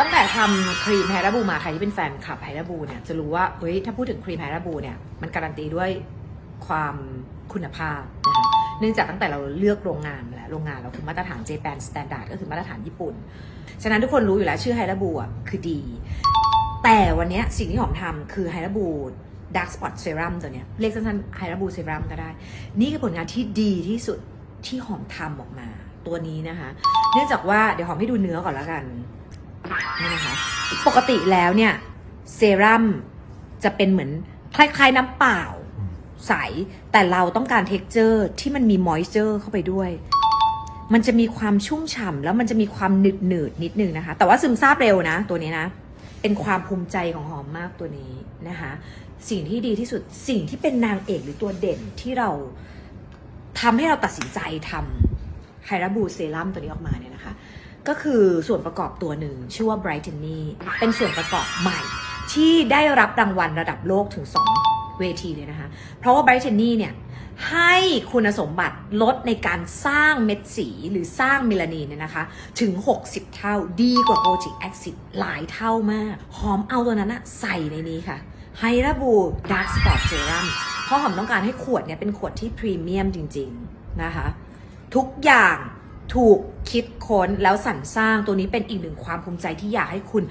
ตั้งแต่ทำครีมไฮราบูมาใครที่เป็นแฟนคลับไฮราบูเนี่ยจะรู้ว่าเฮ้ยถ้าพูดถึงครีมไฮราบูเนี่ยมันการันตีด้วยความคุณภาพนะคะเนื่องจากตั้งแต่เราเลือกโรงงานแล้วโรงงานเราคือมาตรฐาน Japan Standard ก็คือมาตรฐานญี่ปุ่น ฉะนั้นทุกคนรู้อยู่แล้วชื่อไฮราบูอะคือดี แต่วันนี้สิ่งที่หอมทำคือไฮราบูดักสปอตเซรั่มตัวเนี้ยเรียกสั้นๆไฮราบูเซรั่มก็ได้ นี่คือผลงานที่ดีที่สุดที่หอมทำออกมาตัวนี้นะคะ เนื่องจากว่าเดี๋ยวหอมให้ดูเนื้อก่อนแล้วกัน นี่นะคะ ปกติแล้วเนี่ย เซรั่มจะเป็นเหมือนคล้ายๆน้ำเปล่าใส แต่เราต้องการเท็กเจอร์ที่มันมีมอยเจอร์เข้าไปด้วย มันจะมีความชุ่มฉ่ำแล้วมันจะมีความหนืดหนืดๆนิดนึงนะคะ แต่ว่าซึมซาบเร็วนะ ตัวนี้นะ เป็นความภูมิใจของหอมมากตัวนี้นะคะ สิ่งที่ดีที่สุดสิ่งที่เป็นนางเอกหรือตัวเด่นที่เราทำให้เราตัดสินใจทำไฮราบูเซรั่มตัวนี้ออกมาเนี่ยนะคะ ก็คือส่วนประกอบตัวหนึ่ง ชื่อว่า Brighteny เป็นส่วนประกอบใหม่ ที่ได้รับรางวัลระดับโลกถึง 2 เวทีเลยนะคะ เพราะว่า Brighteny เนี่ยให้คุณสมบัติลดในการสร้างเม็ดสีหรือสร้างเมลานินเนี่ยนะคะ ถึง 60 เท่าดีกว่าโ o จิกแอคซิดหลายเท่ามาก หอมเอาตัวนั้นนะใส่ในนี้ค่ะไฮราบูดาร์ s สปอร์ตเซรั่มเพราะหอมต้องการให้ขวดเนี่ยเป็นขวดที่พรีเมียมจริง ๆ นะคะ ทุกอย่าง ถูกคิดค้นแล้วสรรสร้างตัวนี้เป็นอีกหนึ่งความภูมิใจที่อยากให้คุณ